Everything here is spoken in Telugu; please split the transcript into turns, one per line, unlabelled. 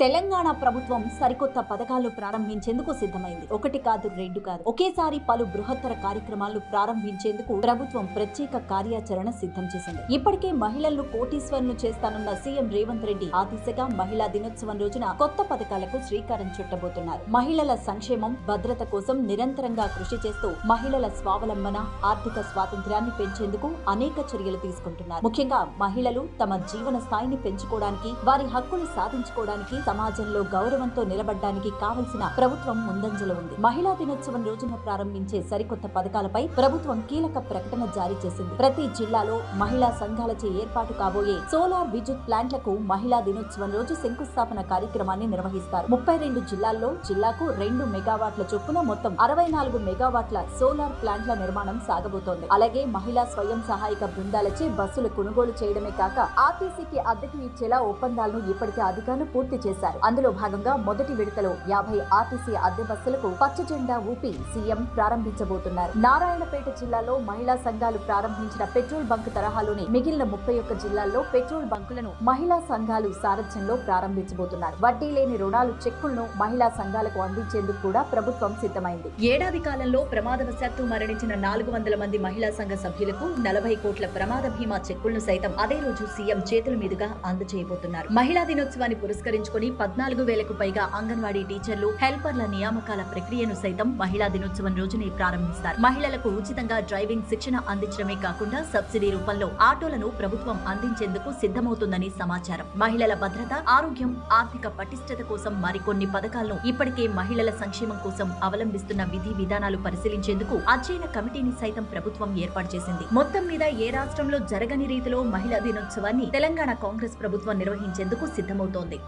తెలంగాణ ప్రభుత్వం సరికొత్త పథకాలు ప్రారంభించేందుకు సిద్ధమైంది. ఒకటి కాదు రెండు కాదు. ఒకేసారి పలు బృహత్తర కార్యక్రమాలు ప్రారంభించేందుకు ప్రభుత్వం ప్రత్యేక కార్యాచరణ సిద్ధం చేసింది. ఇప్పటికే మహిళలను కోటీశ్వరులు చేస్తానన్న సీఎం రేవంత్ రెడ్డి ఆ దిశగా మహిళా దినోత్సవం రోజున కొత్త పథకాలకు శ్రీకారం చుట్టబోతున్నారు. మహిళల సంక్షేమం భద్రత కోసం నిరంతరంగా కృషి చేస్తూ మహిళల స్వావలంబన ఆర్థిక స్వాతంత్ర్యాన్ని పెంచేందుకు అనేక చర్యలు తీసుకుంటున్నారు. ముఖ్యంగా మహిళలు తమ జీవన స్థాయిని పెంచుకోవడానికి వారి హక్కులు సాధించుకోవడానికి సమాజంలో గౌరవంతో నిలబడ్డానికి కావలసిన ప్రభుత్వం ముందంజలో ఉంది. మహిళా దినోత్సవం రోజున ప్రారంభించే సరికొత్త పథకాలపై ప్రభుత్వం కీలక ప్రకటన జారీ చేసింది. ప్రతి జిల్లాలో మహిళా సంఘాలచే ఏర్పాటు కాబోయే సోలార్ విద్యుత్ ప్లాంట్లకు మహిళా దినోత్సవం రోజు శంకుస్థాపన కార్యక్రమాన్ని నిర్వహిస్తారు. ముప్పై రెండు జిల్లాల్లో జిల్లాకు రెండు మెగావాట్ల చొప్పున మొత్తం అరవై నాలుగు మెగావాట్ల సోలార్ ప్లాంట్ల నిర్మాణం సాగబోతోంది. అలాగే మహిళా స్వయం సహాయక బృందాలచే బస్సులు కొనుగోలు చేయడమే కాక ఆర్టీసీకి అద్దెకు ఇచ్చేలా ఒప్పందాలను ఇప్పటికే అధికారులు పూర్తి చేశారు. అందులో భాగంగా మొదటి విడతలో యాభై ఆర్టీసీ అద్దె బస్సులకు పచ్చ జెండా ఊపి సీఎం ప్రారంభించబోతున్నారు. నారాయణపేట జిల్లాలో మహిళా సంఘాలు ప్రారంభించిన పెట్రోల్ బంక్ తరహాలోని మిగిలిన ముప్పై ఒక్క జిల్లాల్లో పెట్రోల్ బంకులను మహిళా సంఘాలు సారథ్యంలో ప్రారంభించబోతున్నారు. వడ్డీ లేని రుణాలు చెక్కులను మహిళా సంఘాలకు అందించేందుకు కూడా ప్రభుత్వం సిద్ధమైంది. ఏడాది కాలంలో ప్రమాదవశాత్తు మరణించిన నాలుగు వందల మంది మహిళా సంఘ సభ్యులకు నలభై కోట్ల ప్రమాద బీమా చెక్కులను సైతం అదే రోజు సీఎం చేతుల మీదుగా అందజేయబోతున్నారు. మహిళా దినోత్సవాన్ని పురస్కరించుకుని పద్నాలుగు వేలకు పైగా అంగన్వాడీ టీచర్లు హెల్పర్ల నియామకాల ప్రక్రియను సైతం మహిళా దినోత్సవం రోజునే ప్రారంభిస్తారు. మహిళలకు ఉచితంగా డ్రైవింగ్ శిక్షణ అందించడమే కాకుండా సబ్సిడీ రూపంలో ఆటోలను ప్రభుత్వం అందించేందుకు సిద్ధమవుతుందని సమాచారం. మహిళల భద్రత ఆరోగ్యం ఆర్థిక పటిష్టత కోసం మరికొన్ని పథకాలను ఇప్పటికే మహిళల సంక్షేమం కోసం అవలంబిస్తున్న విధి విధానాలు పరిశీలించేందుకు అధ్యయన కమిటీని సైతం ప్రభుత్వం ఏర్పాటు చేసింది. మొత్తం మీద ఏ రాష్ట్రంలో జరగని రీతిలో మహిళా దినోత్సవాన్ని తెలంగాణ కాంగ్రెస్ ప్రభుత్వం నిర్వహించేందుకు సిద్ధమవుతోంది.